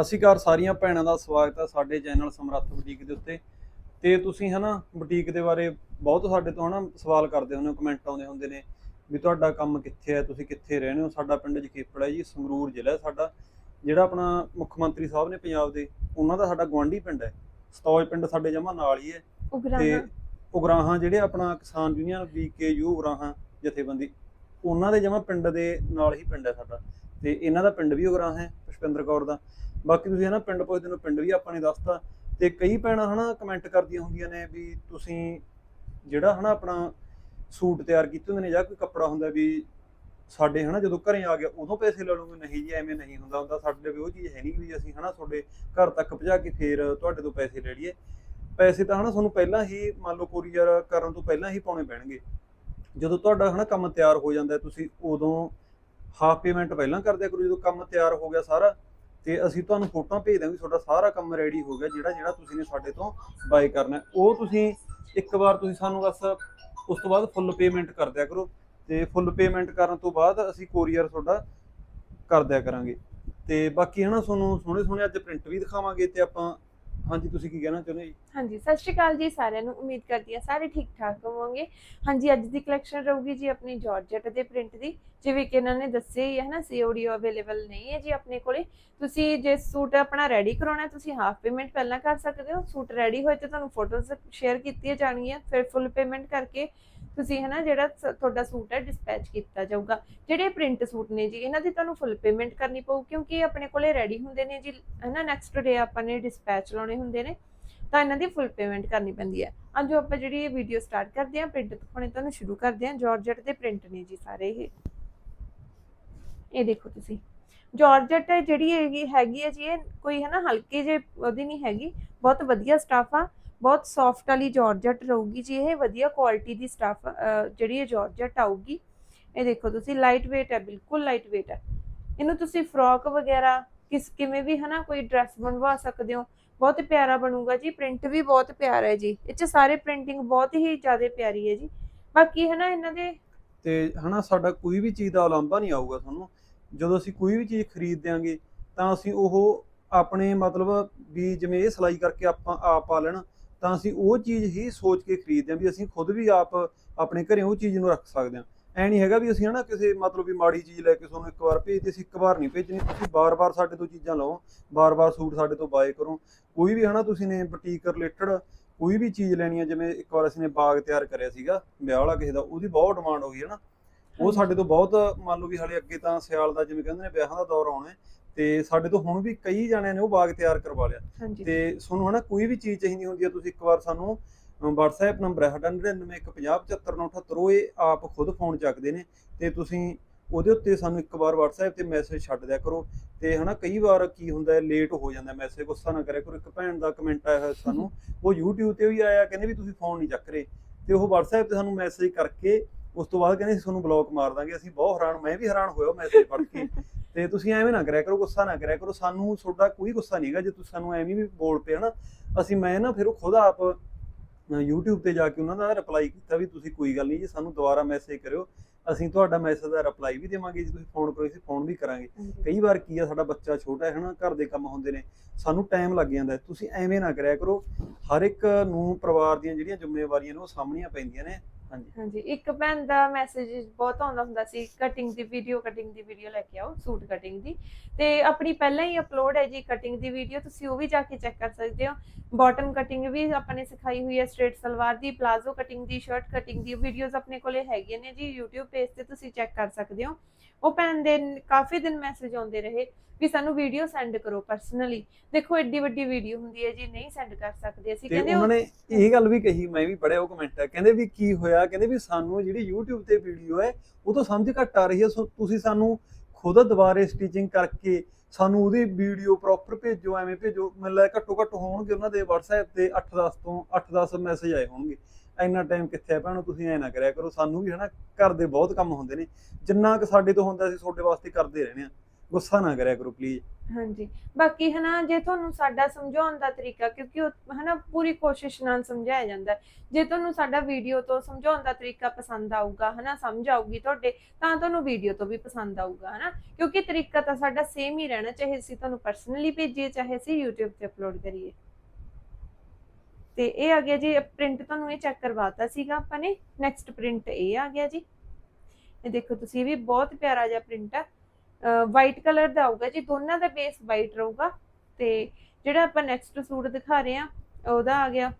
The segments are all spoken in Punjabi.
ਸਤਿ ਸ਼੍ਰੀ ਅਕਾਲ ਸਾਰੀਆਂ ਭੈਣਾਂ ਦਾ ਸਵਾਗਤ ਹੈ ਸਾਡੇ ਚੈਨਲ ਸਮਰੱਥ ਬੁਟੀਕ ਦੇ ਉੱਤੇ। ਤੇ ਤੁਸੀਂ ਹਨਾ ਬੁਟੀਕ ਦੇ ਬਾਰੇ ਬਹੁਤ ਸਾਡੇ ਤੋਂ ਹਨਾ ਸਵਾਲ ਕਰਦੇ ਹੁੰਦੇ ਹੋ ਕਮੈਂਟ ਆਉਂਦੇ ਹੁੰਦੇ ਨੇ ਵੀ ਤੁਹਾਡਾ ਕੰਮ ਕਿੱਥੇ ਹੈ ਤੁਸੀਂ ਕਿੱਥੇ ਰਹਿੰਦੇ ਹੋ? ਸਾਡਾ ਪਿੰਡ ਜਖੇਪੜਾ ਜੀ ਸੰਗਰੂਰ ਜ਼ਿਲ੍ਹਾ ਸਾਡਾ। ਜਿਹੜਾ ਆਪਣਾ ਮੁੱਖ ਮੰਤਰੀ ਸਾਹਿਬ ਨੇ ਪੰਜਾਬ ਦੇ ਉਹਨਾਂ ਦਾ ਸਾਡਾ ਗਵਾਂਢੀ ਪਿੰਡ ਹੈ। ਸਤੌਜ ਪਿੰਡ ਸਾਡੇ ਜਮਾ ਨਾਲ ਹੀ ਹੈ। ਤੇ ਉਗਰਾਹਾਂ ਜਿਹੜੇ ਆਪਣਾ ਕਿਸਾਨ ਯੂਨੀਅਨ ਵੀਕੇਯੂ ਉਗਰਾਹਾਂ ਜਥੇਬੰਦੀ ਉਹਨਾਂ ਦੇ ਜਮਾ ਪਿੰਡ ਦੇ ਨਾਲ ਹੀ ਪਿੰਡ ਹੈ ਸਾਡਾ। ਤੇ ਇਹਨਾਂ ਦਾ ਪਿੰਡ ਵੀ ਉਗਰਾਹਾਂ ਹੈ ਪੁਸ਼ਪਿੰਦਰ ਕੌਰ ਦਾ। ਬਾਕੀ ਤੁਸੀਂ ਹਨਾ ਪਿੰਡ ਪੁੱਛਦੇ ਨੂੰ, ਪਿੰਡ ਵੀ ਆਪਾਂ ਨੇ ਦੱਸਤਾ ਤੇ ਕਈ ਭੈਣਾਂ ਹਨਾ ਕਮੈਂਟ ਕਰਦੀਆਂ ਹੁੰਦੀਆਂ ਨੇ ਵੀ ਤੁਸੀਂ ਜਿਹੜਾ ਹਨਾ ਆਪਣਾ ਸੂਟ ਤਿਆਰ ਕੀਤੇ ਹੁੰਦੇ ਨੇ ਜਾਂ ਕੋਈ ਕੱਪੜਾ ਹੁੰਦਾ ਵੀ ਸਾਡੇ ਹਨਾ ਜਦੋਂ ਘਰੇ ਆ ਗਿਆ ਉਦੋਂ ਪੈਸੇ ਲੈ ਲਓਗੇ ਨਹੀਂ ਜੀ ਐਵੇਂ ਨਹੀਂ ਹੁੰਦਾ ਹੁੰਦਾ ਸਾਡੇ ਵੀ ਉਹ ਚੀਜ਼ ਹੈ ਨਹੀਂ ਵੀ ਅਸੀਂ ਹਨਾ ਤੁਹਾਡੇ ਘਰ ਤੱਕ ਪਹੁੰਚਾ ਕੇ ਫੇਰ ਤੁਹਾਡੇ ਤੋਂ ਪੈਸੇ ਲੈ ਲਈਏ। ਪੈਸੇ ਤਾਂ ਹਨਾ ਤੁਹਾਨੂੰ ਪਹਿਲਾਂ ਹੀ ਮੰਨ ਲਓ ਕੋਰੀਅਰ ਕਰਨ ਤੋਂ ਪਹਿਲਾਂ ਹੀ ਪਾਉਣੇ ਪੈਣਗੇ। ਜਦੋਂ ਤੁਹਾਡਾ ਹਨਾ ਕੰਮ ਤਿਆਰ ਹੋ ਜਾਂਦਾ ਤੁਸੀਂ ਉਦੋਂ ਹਾਫ ਪੇਮੈਂਟ ਪਹਿਲਾਂ ਕਰ ਦਿਆ ਕਰੋ, ਜਦੋਂ ਕੰਮ ਤਿਆਰ ਹੋ ਗਿਆ ਸਾਰਾ ਤੇ ਅਸੀਂ ਤੁਹਾਨੂੰ ਫੋਟੋਆਂ ਭੇਜ ਦਾਂਗੇ ਤੁਹਾਡਾ ਸਾਰਾ ਕੰਮ ਰੈਡੀ ਹੋ ਗਿਆ, ਜਿਹੜਾ ਜਿਹੜਾ ਤੁਸੀਂ ਨੇ ਸਾਡੇ ਤੋਂ ਬਾਈ ਕਰਨਾ ਉਹ ਤੁਸੀਂ ਇੱਕ ਵਾਰ ਤੁਸੀਂ ਸਾਨੂੰ ਬਸ ਉਸ ਤੋਂ ਬਾਅਦ ਫੁੱਲ ਪੇਮੈਂਟ ਕਰ ਦਿਆ ਕਰੋ। ਤੇ ਫੁੱਲ ਪੇਮੈਂਟ ਕਰਨ ਤੋਂ ਬਾਅਦ ਅਸੀਂ ਕੋਰੀਅਰ ਤੁਹਾਡਾ ਕਰ ਦਿਆ ਕਰਾਂਗੇ। ਤੇ ਬਾਕੀ ਹਨਾ, ਤੁਹਾਨੂੰ ਸੋਹਣੇ ਸੋਹਣੇ ਅੱਜ ਪ੍ਰਿੰਟ ਵੀ ਦਿਖਾਵਾਂਗੇ ਤੇ ਆਪਾਂ ਹਾਂਜੀ, ਤੁਸੀਂ ਕੀ ਕਹਿਣਾ ਚਾਹੁੰਦੇ ਜੀ? ਹਾਂਜੀ, ਸਤਿ ਸ਼੍ਰੀ ਅਕਾਲ ਜੀ ਸਾਰਿਆਂ ਨੂੰ। ਉਮੀਦ ਕਰਦੀ ਹਾਂ ਸਾਰੇ ਠੀਕ ਠਾਕ ਹੋਵੋਗੇ। ਹਾਂਜੀ, ਅੱਜ ਦੀ ਕਲੈਕਸ਼ਨ ਰਹੂਗੀ ਜੀ ਆਪਣੀ ਜਾਰਜਟ ਦੇ ਪ੍ਰਿੰਟ ਦੀ। ਜਿਵੇਂ ਕਿ ਇਹਨਾਂ ਨੇ ਦੱਸਿਆ ਹੀ ਹੈ ਨਾ ਸੀਓਡੀ ਅਵੇਲੇਬਲ ਨਹੀਂ ਹੈ ਜੀ ਆਪਣੇ ਕੋਲੇ। ਤੁਸੀਂ ਜੇ ਸੂਟ ਆਪਣਾ ਰੈਡੀ ਕਰਾਉਣਾ, ਤੁਸੀਂ ਹਾਫ ਪੇਮੈਂਟ ਪਹਿਲਾਂ ਕਰ ਸਕਦੇ ਹੋ। ਸੂਟ ਰੈਡੀ ਹੋਏ ਤੇ ਤੁਹਾਨੂੰ ਫੋਟੋਜ਼ ਸ਼ੇਅਰ ਕੀਤੀਆਂ ਜਾਣਗੀਆਂ, ਫਿਰ ਫੁੱਲ ਪੇਮੈਂਟ ਕਰਕੇ ਤੁਸੀਂ ਹੈ ਜਿਹੜਾ ਤੁਹਾਡਾ ਸੂਟ ਹੈ ਡਿਸਪੈਚ ਕੀਤਾ ਜਾਊਗਾ। ਜਿਹੜੇ ਪ੍ਰਿੰਟ ਸੂਟ ਨੇ ਜੀ, ਇਹਨਾਂ ਦੀ ਤੁਹਾਨੂੰ ਫੁੱਲ ਪੇਮੈਂਟ ਕਰਨੀ ਪਊ, ਕਿਉਂਕਿ ਇਹ ਆਪਣੇ ਕੋਲੇ ਰੈਡੀ ਹੁੰਦੇ ਨੇ ਜੀ ਹੈ ਨੈਕਸਟ ਡੇ ਆਪਾਂ ਨੇ ਡਿਸਪੈਚ ਲਾਉਣੇ ਹੁੰਦੇ ਨੇ, ਤਾਂ ਇਹਨਾਂ ਦੀ ਫੁੱਲ ਪੇਮੈਂਟ ਕਰਨੀ ਪੈਂਦੀ ਹੈ। ਅੱਜ ਆਪਾਂ ਜਿਹੜੀ ਇਹ ਵੀਡੀਓ ਸਟਾਰਟ ਕਰਦੇ ਹਾਂ ਪ੍ਰਿੰਟ ਦਿਖਾਉਣੇ ਤੁਹਾਨੂੰ ਸ਼ੁਰੂ ਕਰਦੇ ਹਾਂ ਜਾਰਜਟ ਦੇ ਪ੍ਰਿੰਟ ਨੇ ਜੀ ਸਾਰੇ ਇਹ। ਇਹ ਦੇਖੋ ਤੁਸੀਂ। ਜਾਰਜਟ ਜਿਹੜੀ ਹੈਗੀ ਹੈਗੀ ਹੈ ਜੀ, ਇਹ ਕੋਈ ਹੈ ਨਾ ਹਲਕੇ ਜੇ ਉਹਦੀ ਨਹੀਂ ਹੈਗੀ, ਬਹੁਤ ਵਧੀਆ ਸਟਾਫ ਆ। ਬਹੁਤ ਸੌਫਟ ਵਾਲੀ ਜਾਰਜਟ ਰਹੂਗੀ ਜੀ, ਇਹ ਵਧੀਆ ਕੁਆਲਿਟੀ ਦੀ ਸਟਾਫ ਜਿਹੜੀ ਇਹ ਜਾਰਜਟ ਆਊਗੀ। ਇਹ ਦੇਖੋ ਤੁਸੀਂ ਲਾਈਟ weight ਹੈ, ਬਿਲਕੁਲ ਲਾਈਟ weight ਹੈ। ਇਹਨੂੰ ਤੁਸੀਂ ਫਰੋਕ ਵਗੈਰਾ, ਕਿਸ, ਕਿਵੇਂ ਵੀ ਹਨਾ, ਕੋਈ ਡਰੈਸ ਬਣਵਾ ਸਕਦੇ ਹੋ, ਬਹੁਤ ਪਿਆਰਾ ਬਣੂਗਾ ਜੀ ਪ੍ਰਿੰਟ ਵੀ ਬਹੁਤ ਪਿਆਰਾ ਹੈ ਜੀ। ਇਹ ਚ ਸਾਰੇ ਪ੍ਰਿੰਟਿੰਗ ਬਹੁਤ ਹੀ ਜ਼ਿਆਦਾ ਪਿਆਰੀ ਹੈ ਜੀ। ਬਾਕੀ ਹੈ ਨਾ ਇਹਨਾਂ ਦੇ ਤੇ ਹਨਾ, ਸਾਡਾ ਕੋਈ ਵੀ ਚੀਜ਼ ਦਾ ਉਲਾਂਭਾ ਨਹੀਂ ਆਊਗਾ ਤੁਹਾਨੂੰ। ਜਦੋਂ ਅਸੀਂ ਕੋਈ ਵੀ ਚੀਜ਼ ਖਰੀਦ ਦਿਆਂਗੇ, ਤਾਂ ਅਸੀਂ ਉਹ ਆਪਣੇ ਮਤਲਬ ਵੀ ਜਿਵੇਂ ਇਹ ਸਿਲਾਈ ਕਰਕੇ ਆਪਾਂ ਆਪ ਪਾ ਲੈਣ ਤਾਂ ਅਸੀਂ ਉਹ ਚੀਜ਼ ਹੀ ਸੋਚ ਕੇ ਖਰੀਦਦੇ ਹਾਂ ਵੀ ਅਸੀਂ ਖੁਦ ਵੀ ਆਪ ਆਪਣੇ ਘਰੇ ਉਹ ਚੀਜ਼ ਨੂੰ ਰੱਖ ਸਕਦੇ ਹਾਂ। ਐ ਨਹੀਂ ਹੈਗਾ ਵੀ ਅਸੀਂ ਹਨਾ ਕਿਸੇ ਮਤਲਬ ਵੀ ਮਾੜੀ ਚੀਜ਼ ਲੈ ਕੇ ਤੁਹਾਨੂੰ ਇੱਕ ਵਾਰ ਭੇਜਦੇ ਅਸੀਂ ਇੱਕ ਵਾਰ ਨਹੀਂ ਭੇਜਣੀ। ਤੁਸੀਂ ਬਾਰ-ਬਾਰ ਸਾਡੇ ਤੋਂ ਚੀਜ਼ਾਂ ਲਓ ਬਾਰ-ਬਾਰ ਸੂਟ ਸਾਡੇ ਤੋਂ ਬਾਏ ਕਰੋ। ਕੋਈ ਵੀ ਹਨਾ ਤੁਸੀਂ ਨੇ ਬੁਟੀਕ ਰਿਲੇਟਡ ਕੋਈ ਵੀ ਚੀਜ਼ ਲੈਣੀ ਹੈ ਜਿਵੇਂ ਇੱਕ ਵਾਰ ਅਸੀਂ ਨੇ ਬਾਗ ਤਿਆਰ ਕਰਿਆ ਸੀਗਾ ਵਿਆਹ ਵਾਲਾ ਕਿਸੇ ਦਾ ਉਹਦੀ ਬਹੁਤ ਡਿਮਾਂਡ ਹੋ ਗਈ ਹੈ ਨਾ। ਉਹ। ਸਾਡੇ ਤੋਂ ਬਹੁਤ ਮੰਨ ਲਓ ਵੀ ਹਲੇ ਅੱਗੇ ਤਾਂ ਸਿਆਲ ਦਾ ਜਿਵੇਂ ਕਹਿੰਦੇ ਨੇ ਵਿਆਹਾਂ ਦਾ ਦੌਰ ਆਉਣਾ ਹੈ ਤੇ ਸਾਡੇ ਤੋਂ ਹੁਣ ਵੀ ਕਈ ਜਣਿਆਂ ਨੇ ਉਹ ਬਾਗ ਤਿਆਰ ਕਰਵਾ ਲਿਆ। ਤੇ ਤੁਹਾਨੂੰ ਹਨਾ ਕੋਈ ਵੀ ਚੀਜ਼ ਚਾਹੀਦੀ ਹੁੰਦੀ ਹੈ ਤੁਸੀਂ ਇੱਕ ਵਾਰ ਸਾਨੂੰ WhatsApp ਨੰਬਰ ਹੈ ਸਾਡਾ 9915075978 ਉਹ ਇਹ ਆਪ ਖੁਦ ਫੋਨ ਚੱਕਦੇ ਨੇ ਤੇ ਤੁਸੀਂ ਉਹਦੇ ਉੱਤੇ ਸਾਨੂੰ ਇੱਕ ਵਾਰ WhatsApp ਤੇ ਮੈਸੇਜ ਛੱਡ ਦਿਆ ਕਰੋ ਤੇ ਹਨਾ ਕਈ ਵਾਰ ਕੀ ਹੁੰਦਾ ਹੈ ਲੇਟ ਹੋ ਜਾਂਦਾ ਮੈਸੇਜ ਗੁੱਸਾ ਨਾ ਕਰਿਆ ਕਰੋ ਇੱਕ ਭੈਣ ਦਾ ਕਮੈਂਟ ਆਇਆ ਹੋਇਆ ਸਾਨੂੰ ਉਹ YouTube ਤੇ ਵੀ ਆਇਆ ਕਹਿੰਦੇ ਵੀ ਤੁਸੀਂ ਫੋਨ ਨਹੀਂ ਚੱਕ ਰਹੇ ਤੇ ਉਹ WhatsApp ਤੇ ਸਾਨੂੰ ਮੈਸੇਜ ਕਰਕੇ ਉਸ ਤੋਂ ਬਾਅਦ ਕਹਿੰਦੇ ਅਸੀਂ ਤੁਹਾਨੂੰ ਬਲੌਕ ਮਾਰ ਦਾਂਗੇ ਅਸੀਂ ਬਹੁਤ ਹੈਰਾਨ ਮੈਂ ਵੀ ਹੈਰਾਨ ਹੋਇਆ ਮੈਸੇਜ ਪੜ੍ਹ ਕੇ ਤੇ ਤੁਸੀਂ ਐਵੇਂ ਨਾ ਕਰਿਆ ਕਰੋ ਗੁੱਸਾ ਨਾ ਕਰਿਆ ਕਰੋ। ਸਾਨੂੰ ਤੁਹਾਡਾ ਕੋਈ ਗੁੱਸਾ ਨਹੀਂਗਾ ਜੇ ਤੁਸੀਂ ਸਾਨੂੰ ਐਵੇਂ ਵੀ ਬੋਲ ਪਏ ਹਨਾ ਅਸੀਂ ਮੈਂ ਨਾ ਫਿਰ ਉਹ ਖੁਦ ਆਪ YouTube ਤੇ ਜਾ ਕੇ ਉਹਨਾਂ ਦਾ ਰਿਪਲਾਈ ਕੀਤਾ ਵੀ ਤੁਸੀਂ ਕੋਈ ਗੱਲ ਨਹੀਂ ਜੀ ਸਾਨੂੰ ਦੁਬਾਰਾ ਮੈਸੇਜ ਕਰਿਓ। ਅਸੀਂ ਤੁਹਾਡਾ ਮੈਸੇਜ ਦਾ ਰਿਪਲਾਈ ਵੀ ਦੇਵਾਂਗੇ। ਜੇ ਤੁਸੀਂ ਫੋਨ ਕਰੋ ਅਸੀਂ ਫੋਨ ਵੀ ਕਰਾਂਗੇ। ਕਈ ਵਾਰ ਕੀ ਆ ਸਾਡਾ ਬੱਚਾ ਛੋਟਾ ਹੈ ਹਨਾ ਘਰ ਦੇ ਕੰਮ ਹੁੰਦੇ ਨੇ ਸਾਨੂੰ ਟਾਈਮ ਲੱਗ ਜਾਂਦਾ। ਤੁਸੀਂ ਐਵੇਂ ਨਾ ਕਰਿਆ ਕਰੋ। ਹਰ ਇੱਕ ਨੂੰ ਪਰਿਵਾਰ ਦੀਆਂ ਜਿਹੜੀਆਂ ਜ਼ਿੰਮੇਵਾਰੀਆਂ ਨੇ ਉਹ ਸਾਹਮਣੀਆਂ ਪੈਂਦੀਆਂ ਨੇ। ਹਾਂਜੀ। ਹਾਂਜੀ ਇੱਕ ਭੈਣ ਦਾ ਮੈਸੇਜ ਬਹੁਤ ਆਉਂਦਾ ਹੁੰਦਾ ਸੀ ਕਟਿੰਗ ਦੀ ਵੀਡੀਓ ਕਟਿੰਗ ਦੀ ਵੀਡੀਓ ਲੈ ਕੇ ਆਓ ਸੂਟ ਕਟਿੰਗ ਦੀ। ਤੇ ਆਪਣੀ ਪਹਿਲਾਂ ਹੀ ਅਪਲੋਡ ਹੈ ਜੀ ਕਟਿੰਗ ਦੀ ਵੀਡੀਓ ਤੁਸੀਂ ਉਹ ਵੀ ਜਾ ਕੇ ਚੈੱਕ ਕਰ ਸਕਦੇ ਹੋ। ਬਾਟਮ ਕਟਿੰਗ ਵੀ ਆਪਾਂ ਨੇ ਸਿਖਾਈ ਹੋਈ ਹੈ ਸਟ੍ਰੇਟ ਸਲਵਾਰ ਦੀ ਪਲਾਜ਼ੋ ਕਟਿੰਗ ਦੀ ਸ਼ਰਟ ਕਟਿੰਗ ਦੀ ਵੀਡੀਓਜ਼ ਆਪਣੇ ਕੋਲੇ ਹੈਗੀਆਂ ਨੇ ਜੀ YouTube ਪੇਜ ਤੇ ਤੁਸੀਂ ਚੈੱਕ ਕਰ ਸਕਦੇ ਹੋ। ਉਹ ਭੈਣ ਦੇ ਕਾਫੀ ਦਿਨ ਮੈਸੇਜ ਆਉਂਦੇ ਰਹੇ ਵੀ ਸਾਨੂੰ ਵੀਡੀਓ ਸੈਂਡ ਕਰੋ ਪਰਸਨਲੀ ਦੇਖੋ ਐਡੀ ਵੱਡੀ ਵੀਡੀਓ ਹੁੰਦੀ ਹੈ ਜੀ ਨਹੀਂ ਸੈਂਡ ਕਰ ਸਕਦੇ ਅਸੀਂ। ਕਹਿੰਦੇ ਉਹਨਾਂ ਨੇ ਇਹ ਗੱਲ ਵੀ ਕਹੀ ਮੈਂ ਵੀ ਪੜਿਆ ਉਹ ਕਮੈਂਟ ਕਹਿੰਦੇ ਵੀ ਕੀ ਹੋਇਆ ਕਹਿੰਦੇ ਵੀ ਸਾਨੂੰ ਜਿਹੜੀ YouTube ਤੇ ਵੀਡੀਓ ਹੈ, ਉਹ ਤੋਂ ਸਮਝ ਘੱਟ ਆ ਰਹੀ ਹੈ। ਸੋ ਤੁਸੀਂ ਸਾਨੂੰ ਖੁਦ ਦੁਬਾਰੇ ਸਟਿਚਿੰਗ ਕਰਕੇ ਸਾਨੂੰ ਉਹਦੀ ਵੀਡੀਓ ਪ੍ਰੋਪਰ ਭੇਜੋ, ਐਵੇਂ ਭੇਜੋ। ਮਤਲਬ ਘੱਟੋ ਘੱਟ ਹੋਣਗੇ ਉਹਨਾਂ ਦੇ WhatsApp ਤੇ 8-10 ਤੋਂ 8-10 ਮੈਸੇਜ ਆਏ ਹੋਣਗੇ। ਇੰਨਾ ਟਾਈਮ ਕਿੱਥੇ ਹੈ ਭੈਣੋ, ਤੁਸੀਂ ਐ ਨਾ ਕਰਿਆ ਕਰੋ। ਸਾਨੂੰ ਵੀ ਹਨਾ, ਘਰ ਦੇ ਬਹੁਤ ਕੰਮ ਹੁੰਦੇ ਨੇ। ਜਿੰਨਾ ਕਿ ਸਾਡੇ ਤੋਂ ਹੁੰਦਾ, ਅਸੀਂ ਤੁਹਾਡੇ ਵਾਸਤੇ ਕਰਦੇ ਰਹਿੰਦੇ ਆ ਗੁੱਸਾ ਨਾ ਕਰਿਆ ਕਰੋ ਪਲੀਜ਼ ਹਾਂਜੀ। ਬਾਕੀ ਹਨਾ ਜੇ ਤੁਹਾਨੂੰ ਸਾਡਾ ਸਮਝਾਉਣ ਦਾ ਤਰੀਕਾ, ਕਿਉਂਕਿ ਉਹ ਹਨਾ ਪੂਰੀ ਕੋਸ਼ਿਸ਼ ਨਾਲ ਸਮਝਾਇਆ ਜਾਂਦਾ ਹੈ। ਜੇ ਤੁਹਾਨੂੰ ਸਾਡਾ ਵੀਡੀਓ ਤੋਂ ਸਮਝਾਉਣ ਦਾ ਤਰੀਕਾ ਪਸੰਦ ਆਊਗਾ ਹਨਾ ਸਮਝ ਆਊਗੀ ਤੁਹਾਡੇ, ਤਾਂ ਤੁਹਾਨੂੰ ਵੀਡੀਓ ਤੋਂ ਵੀ ਪਸੰਦ ਆਊਗਾ ਹਨਾ ਕਿਉਂਕਿ ਤਰੀਕਾ ਤਾਂ ਸਾਡਾ ਸੇਮ ਹੀ ਰਹਿਣਾ ਚਾਹੇ ਅਸੀਂ ਤੁਹਾਨੂੰ ਪਰਸਨਲੀ ਭੇਜੀਏ, ਚਾਹੇ ਅਸੀਂ YouTube ਤੇ ਅਪਲੋਡ ਕਰੀਏ। ਤੇ ਇਹ ਆ ਗਿਆ ਜੀ ਪ੍ਰਿੰਟ ਤੁਹਾਨੂੰ ਇਹ ਚੈੱਕ ਕਰਵਾਤਾ ਸੀਗਾ ਆਪਾਂ ਨੇ। ਨੈਕਸਟ ਪ੍ਰਿੰਟ ਇਹ ਆ ਗਿਆ ਜੀ। ਇਹ ਦੇਖੋ, ਤੁਸੀਂ ਇਹ ਵੀ ਬਹੁਤ ਪਿਆਰਾ ਜਿਹਾ ਪ੍ਰਿੰਟ ਆ। ਵਾਈਟ ਕਲਰ ਦਾ ਆਊਗਾ ਜੀ, ਦੋਨਾਂ ਦਾ ਬੇਸ ਵਾਈਟ ਰਹੂਗਾ। ਤੇ ਜਿਹੜਾ ਆਪਾਂ ਨੈਕਸਟ ਸੂਟ ਦਿਖਾ ਰਹੇ ਆ ਉਹਦਾ ਆ ਗਿਆ।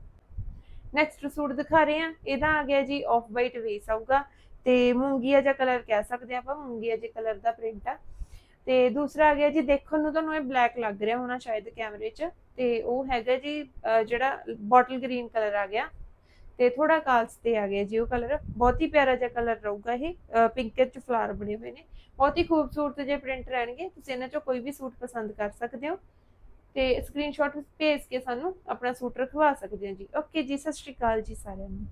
ਨੈਕਸਟ ਸੂਟ ਦਿਖਾ ਰਹੇ ਆ ਇਹਦਾ ਆ ਗਿਆ ਜੀ ਆਫ ਵਾਈਟ ਬੇਸ ਆਊਗਾ। ਤੇ ਮੂੰਗੀਆ ਜਿਹਾ ਕਲਰ ਕਹਿ ਸਕਦੇ ਆ ਆਪਾਂ, ਮੂੰਗੀਆ ਜਿਹੇ ਕਲਰ ਦਾ ਪ੍ਰਿੰਟ ਆ। ਤੇ ਦੂਸਰਾ ਆ ਗਿਆ ਜੀ, ਦੇਖਣ ਨੂੰ ਤੁਹਾਨੂੰ ਇਹ ਬਲੈਕ ਲੱਗ ਰਿਹਾ ਹੋਣਾ ਸ਼ਾਇਦ ਕੈਮਰੇ 'ਚ। ਤੇ ਉਹ ਹੈਗਾ ਜੀ ਜਿਹੜਾ ਬੋਟਲ ਗ੍ਰੀਨ ਕਲਰ ਆ ਗਿਆ। ਤੇ ਥੋੜਾ ਕਾਲਸ ਤੇ ਆ ਗਿਆ ਜੀ, ਉਹ ਕਲਰ ਬਹੁਤ ਹੀ ਪਿਆਰਾ ਜਿਹਾ ਕਲਰ ਰਹੂਗਾ ਇਹ ਪਿੰਕ ਚ ਫਲਾਰ ਬਣੇ ਹੋਏ ਨੇ। ਬਹੁਤ ਹੀ ਖੂਬਸੂਰਤ ਜਿਹੇ ਪ੍ਰਿੰਟ ਰਹਿਣਗੇ, ਤੁਸੀਂ ਇਹਨਾਂ ਚੋਂ ਕੋਈ ਵੀ ਸੂਟ ਪਸੰਦ ਕਰ ਸਕਦੇ ਹੋ। ਤੇ ਸਕਰੀਨਸ਼ਾਟ ਭੇਜ ਕੇ ਸਾਨੂੰ ਆਪਣਾ ਸੂਟ ਰਖਵਾ ਸਕਦੇ ਹੋ ਜੀ। ਓਕੇ ਜੀ, ਸਤਿ ਸ਼੍ਰੀ ਅਕਾਲ ਜੀ ਸਾਰਿਆਂ ਨੂੰ।